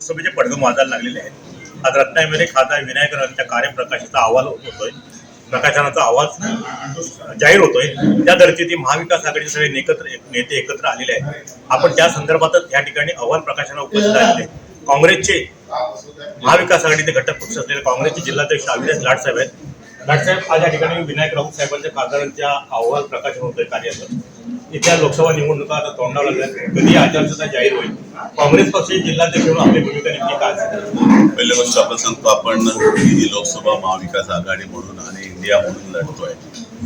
लोकसभेचे पडघम वाजायला लागलेले आहेत. आज रत्नागिरी खासदार विनायक रावांच्या कार्यप्रकाशाचा अहवाल होतोय. प्रकाशनाचा आवाज जाहीर होतोय. त्या धर्तीत महाविकास आघाडीचे सगळे एकत्र नेते एकत्र आलेले आहेत. आपण त्या संदर्भातच या ठिकाणी अहवाल प्रकाशनाला उपस्थित झालेले काँग्रेसचे महाविकास आघाडीचे घटक पक्ष असलेले काँग्रेसचे जिल्हाध्यक्ष अविनाश लाट साहेब आहेत. लाट साहेब आज या ठिकाणी विनायक राऊत साहेबांच्या खासदारांच्या अहवाल प्रकाशन होतोय कार्याचं इथल्या लोकसभा निवडणुका आता तोंडावर लागल्या कधी आचारसंहिता जाहीर होईल? काँग्रेस पक्षाचे जिल्हाध्यक्ष म्हणून आपली भूमिका नेमकी काय पहिली गोष्ट आपण सांगतो आपण ही लोकसभा महाविकास आघाडी म्हणून आणि इंडिया म्हणून लढतोय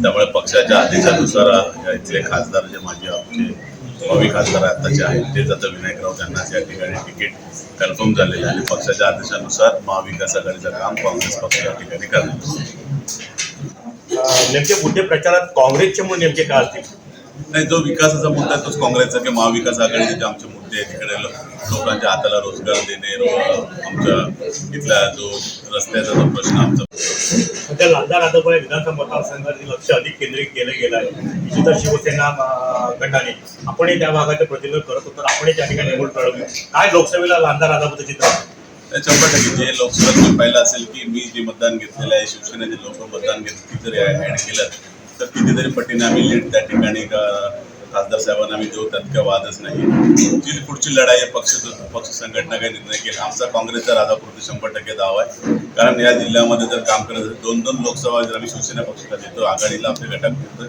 त्यामुळे पक्षाच्या आदेशानुसार इथले खासदार जे माझे आमचे भावी खासदार आताचे आहेत तेच आता विनायक राऊत यांनाच या ठिकाणी तिकीट कन्फर्म झालेलं आहे. आणि पक्षाच्या आदेशानुसार महाविकास आघाडीचं काम काँग्रेस पक्ष या ठिकाणी करणार. नेमके मुद्दे प्रचारात काँग्रेसचे म्हणून नेमके काय असतील? नाही जो विकासाचा मुद्दा आहे तोच काँग्रेसचा की महाविकास आघाडीचे जे आमचे मुद्दे आहेत तिकडे लोकांच्या हाताला रोजगार देणे आमच्या इथला जो रस्त्याचा जो प्रश्न आमचा. सध्या लालदार राधापुळे विधानसभा मतदारसंघातील लक्ष अधिक केंद्रित केलं गेलं आहे. निश्चितच शिवसेना गटाने आपणही त्या भागाचे प्रतिनिधित्व करत होतो आपण त्या ठिकाणी निवड लढवली काय लोकसभेला लालदार राधापुरचं चित्र? शंभर टक्के. जे लोकसभेत तुम्ही पाहिलं असेल की मी जे मतदान घेतलेलं आहे शिवसेनेचे लोक मतदान घेतले ती जरी ऍड केलं. तर कितीतरी पटीने आम्ही लीड त्या ठिकाणी खासदार साहेबांना आम्ही देऊ त्यात काही वादच नाही. जी पुढची लढाई आहे पक्ष पक्ष संघटना काही निर्णय केला आमचा काँग्रेसचा राधापूरती शंभर टक्के दाव आहे. कारण या जिल्ह्यामध्ये जर काम करत असेल, दोन दोन लोकसभा जर आम्ही शिवसेना पक्षाला देतो आघाडीला आपल्या घटक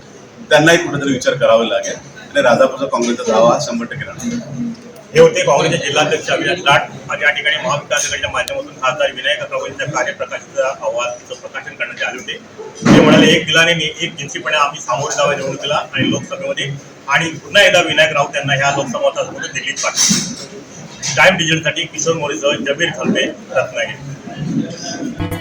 त्यांनाही कुठेतरी विचार करावा लागेल. आणि राधापूरचा काँग्रेसचा दावा हा शंभर टक्के राहणार. हे होते काँग्रेसचे जिल्हाध्यक्ष अविनाश लाट आज या ठिकाणी महाविकास आघाडीच्या माध्यमातून खासदार विनायक राव यांच्या कार्यप्रकाशाचा अहवालचं प्रकाशन करण्यात आले होते. ते म्हणाले एक दिलाने एक जिन्सीपणे आम्ही सामोरे जावा निवडणुकीला आणि लोकसभेमध्ये आणि पुन्हा एकदा विनायक राऊत यांना ह्या लोकसभा मतदारसंघातून दिल्लीत पाठवले टाइम डिजिटलसाठी किशोर मोरेसह जबीर खलबे रत्नागिरी.